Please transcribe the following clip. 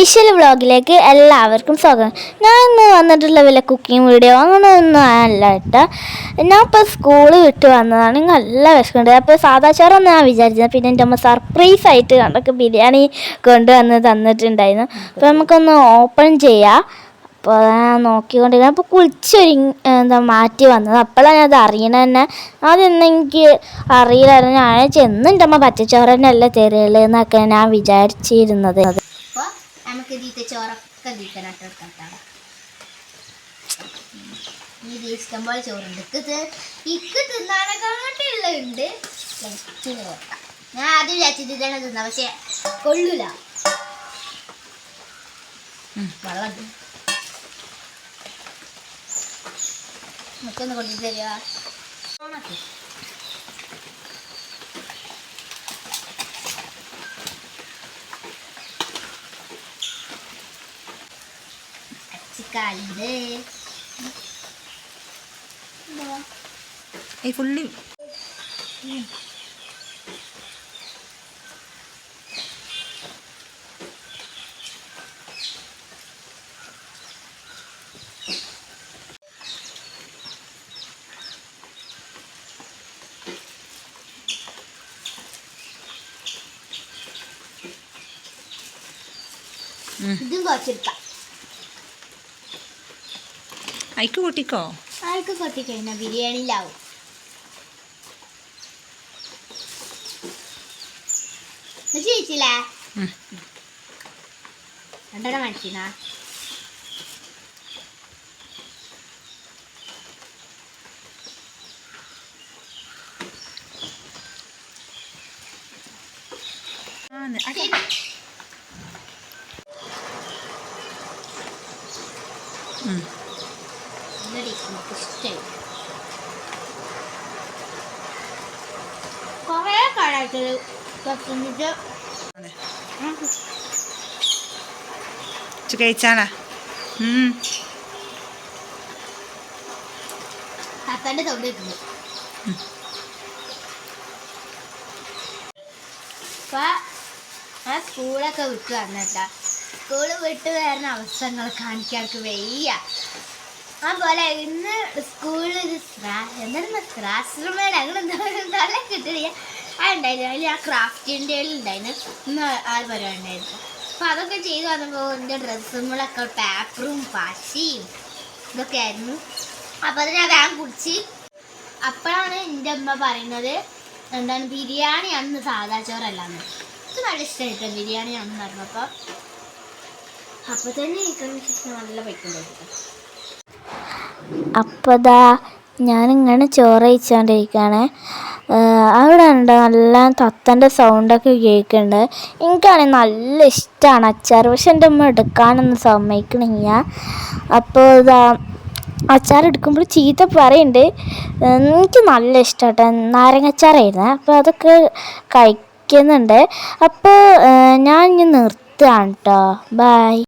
ഇഷൽ വ്ളോഗിലേക്ക് എല്ലാവർക്കും സ്വാഗതം. ഞാൻ ഇന്ന് വന്നിട്ടുള്ള വില കുക്കിംഗ് വീഡിയോ അങ്ങനെ ഒന്നും അല്ല കേട്ടോ. ഞാൻ ഇപ്പോൾ സ്കൂൾ വിട്ട് വന്നതാണ്. നല്ല വിശക്കുണ്ട് അപ്പോൾ സാദാ ചോറൊന്നും ഞാൻ വിചാരിച്ചത് പിന്നെ എന്റെ അമ്മ സർപ്രൈസ് ആയിട്ട് കണ്ടൊക്കെ ബിരിയാണി കൊണ്ടുവന്ന് തന്നിട്ടുണ്ടായിരുന്നു. അപ്പോൾ നമുക്കൊന്ന് ഓപ്പൺ ചെയ്യാം. അപ്പോൾ ഞാൻ നോക്കിക്കൊണ്ടിരിക്കുന്നത്. അപ്പോൾ കുളിച്ചൊരു എന്താ മാറ്റി വന്നത്. അപ്പോഴാണ് അത് അറിയണത് തന്നെ. അതൊന്നും എനിക്ക് അറിയില്ലായിരുന്നു. ഞാൻ ചെന്ന് എന്റെ അമ്മ തന്നെ അല്ല തരുള്ളൂ എന്നൊക്കെ ഞാൻ വിചാരിച്ചിരുന്നത്. നമുക്ക് ഇതിത്തെ ചോറൊക്കെ ഇതിക്കനായിട്ട് എടുക്കാം ഇത് ഇഷ്ടം പോലെ ചോറുണ്ട്. ഇക്ക് ഇക്ക് തിന്നാനൊക്കെയുള്ള ഉണ്ട് ഞാൻ ആദ്യം വിചാരിച്ചത് ഇതാണ് തിന്ന പക്ഷെ കൊള്ളൂല. വെള്ളം. നമുക്കൊന്ന് കൊണ്ടു തരിക ഈ ഫുള്ളി ഇതും കുറച്ചെടുക്കാം. അയക്ക് കൂട്ടിക്കോ അയക്ക് കൊട്ടിക്കഴിഞ്ഞാൽ ബിരിയാണിയിലാവും ചേച്ചില്ലേ. രണ്ടെണ്ണം മനസ്സിനാ ആന്ന്. അടി. എനിക്ക് ഇഷ്ടമായി കുറേ. ഇച്ച് കഴിച്ചാളാ ഉം. താത്താന്റെ സൗണ്ട് കിട്ടുന്നു അപ്പൊ ആ സ്കൂളൊക്കെ വിട്ട് വന്നിട്ടാ സ്കൂൾ വിട്ട് വരുന്ന അവസരങ്ങൾ കാണിക്കാർക്ക് വയ്യ അതുപോലെ ഇന്ന് സ്കൂളിൽ എന്തായിരുന്നു? ക്ലാസ് റൂമേഡ് അങ്ങനെ എന്താ കിട്ടില്ല ഉണ്ടായിരുന്നു. അതിൽ ആ ക്രാഫ്റ്റിന്റെ ഉണ്ടായിരുന്നു. ഇന്ന് ആ പരിപാടി ഉണ്ടായിരുന്നു. അപ്പോൾ അതൊക്കെ ചെയ്ത് വന്നപ്പോൾ എന്റെ ഡ്രസ്സുകളൊക്കെ പേപ്പറും പാശിയും ഇതൊക്കെ ആയിരുന്നു. അപ്പോൾ അത് ഞാൻ വേഗം കുടിച്ച്. അപ്പോഴാണ് എന്റെ അമ്മ പറയുന്നത് എന്താണ് ബിരിയാണി അന്ന് സാദാ ചോറല്ലാന്ന്. എനിക്ക് നല്ല ഇഷ്ടമായിട്ട് ബിരിയാണി അന്ന് പറഞ്ഞപ്പോൾ അപ്പോൾ തന്നെ എനിക്ക് നല്ല പറ്റുന്നുണ്ട് അപ്പോൾ ദാ ഞാനിങ്ങനെ ചോറ് കഴിച്ചുകൊണ്ടിരിക്കുകയാണ് അവിടെ ഉണ്ട് നല്ല തത്തന്റെ സൗണ്ടൊക്കെ കേൾക്കുന്നുണ്ട് എനിക്കാണെങ്കിൽ നല്ല ഇഷ്ടമാണ് അച്ചാർ പക്ഷെ എന്റെ അമ്മ എടുക്കാനൊന്നും സമ്മതിക്കണില്ല. അപ്പോൾ ഇതാ അച്ചാർ എടുക്കുമ്പോൾ ചീത്ത പറയുന്നുണ്ട് എനിക്ക് നല്ല ഇഷ്ടമാട്ടോ നാരങ്ങച്ചാറായിരുന്നു. അപ്പോൾ അതൊക്കെ കഴിക്കുന്നുണ്ട്. അപ്പോൾ ഞാൻ ഇനി നിർത്തുകയാണ് കേട്ടോ ബൈ